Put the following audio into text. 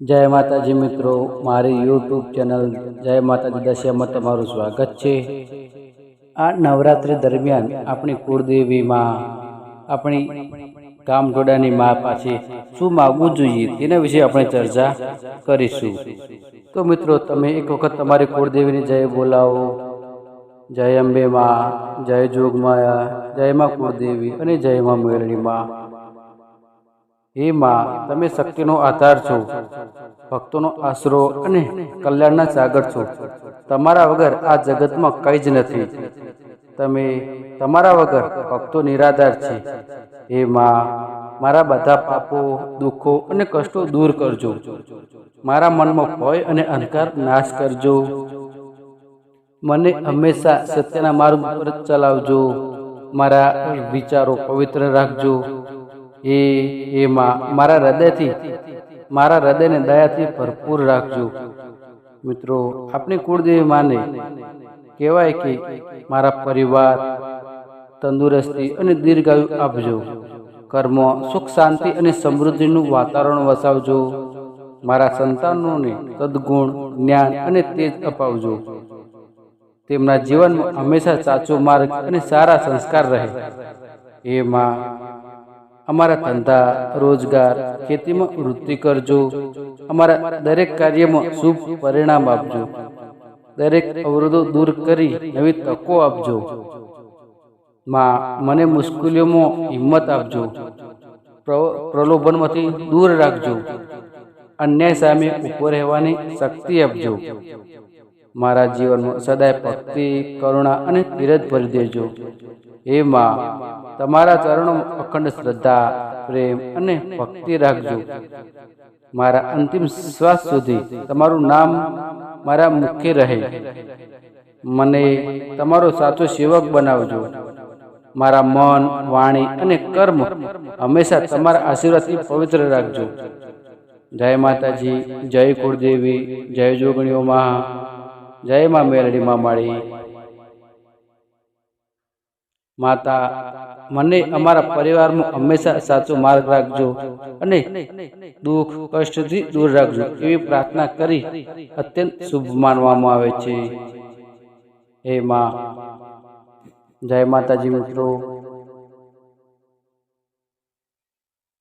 જય માતાજી મિત્રો, મારી યુટ્યુબ ચેનલ જય માતાજી દશિયામાં તમારું સ્વાગત છે. આ નવરાત્રિ દરમિયાન આપણી કુળદેવીમાં, આપણી કામઢોડાની મા પાસે શું માગવું જોઈએ તેના વિશે આપણે ચર્ચા કરીશું. તો મિત્રો, તમે એક વખત તમારી કુળદેવીની જય બોલાવો. જય અંબે માં, જય જોગમાયા જય માં કુળદેવી અને જય માં મેળણી માં. હે માં તમે શક્તિનો આધાર છો, ભક્તોનો આશરો અને કલ્યાણના સાગર છો. તમારા વગર આ જગતમાં કંઈ જ નથી. તમે તમારા વગર ભક્તો નિરાધાર છે. હે માં મારા બધા પાપો, દુઃખો અને કષ્ટો દૂર કરજો. મારા મનમાં ભય અને અંધકાર નાશ કરજો. મને હંમેશા સત્યના માર્ગ પર ચલાવજો. મારા વિચારો પવિત્ર રાખજો. એ એ મારા હૃદયથી, મારા હૃદયને દયાથી ભરપૂર રાખજો. મિત્રો આપણી કુળદેવી માને, કહેવાય કે મારા પરિવાર તંદુરસ્તી અને દીર્ઘાયુ આપજો. કર્મ, સુખ, શાંતિ અને સમૃદ્ધિનું વાતાવરણ વસાવજો. મારા સંતાનોને સદગુણ, જ્ઞાન અને તેજ અપાવજો. તેમના જીવનમાં હંમેશા સાચો માર્ગ અને સારા સંસ્કાર રહે. એ માં અમારા ધંધા, રોજગાર, ખેતીમાં વૃદ્ધિ કરજો. અમારા દરેક કાર્યમાં શુભ પરિણામ આપજો. દરેક અવરોધો દૂર કરી નવી તકો આપજો. માં, મને મુશ્કેલીઓમાં હિંમત આપજો. પ્રલોભનમાંથી દૂર રાખજો. અન્યાય સામે ઊભો રહેવાની શક્તિ આપજો. મારા જીવનમાં સદાય ભક્તિ, કરુણા અને ધીરજ ભરી દેજો. હે માં તમારા ચરણો અખંડ શ્રદ્ધા, પ્રેમ અને ભક્તિ રાખજો. મારા અંતિમ શ્વાસ સુધી તમારું નામ મારા મુખ્ય રહે. મને તમારો સાચો સેવક બનાવજો. મારા મન, વાણી અને કર્મ હંમેશા તમારા આશીર્વાદથી પવિત્ર રાખજો. જય માતાજી, જય કુળદેવી, જય જોગણીઓ મા જય મા મેરડી મા માળી. માતા, મને અમારા પરિવારમાં હંમેશા સાચો માર્ગ રાખજો અને દુઃખ કષ્ટથી દૂર રાખજો એવી પ્રાર્થના કરી અત્યંત શુભ માનવામાં આવે છે. હે માં. જય માતાજી મિત્રો.